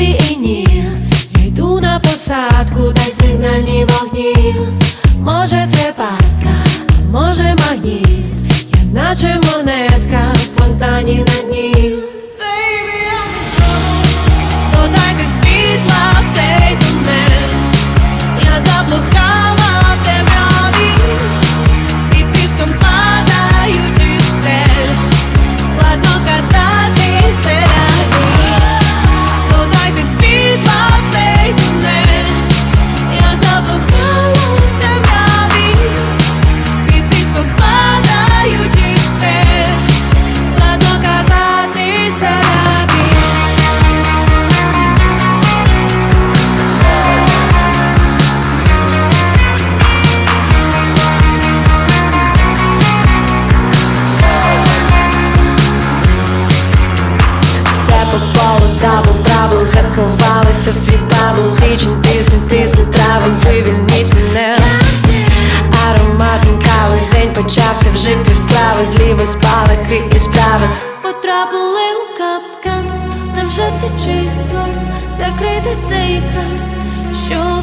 тобі і ні, я йду на посадку, дай сигнальні вогні. Може, це пастка, може магніт, я наче монетка в фонтані на дні. Дабл, Заховалися в свій табл Січень, тисне, тисне, травень Вивільніть мене. Ароматом кави День почався, вже пів справи Зліва спалахи і справи. Потрапили у капкан Невже це чийсь план Закрити цей кран Що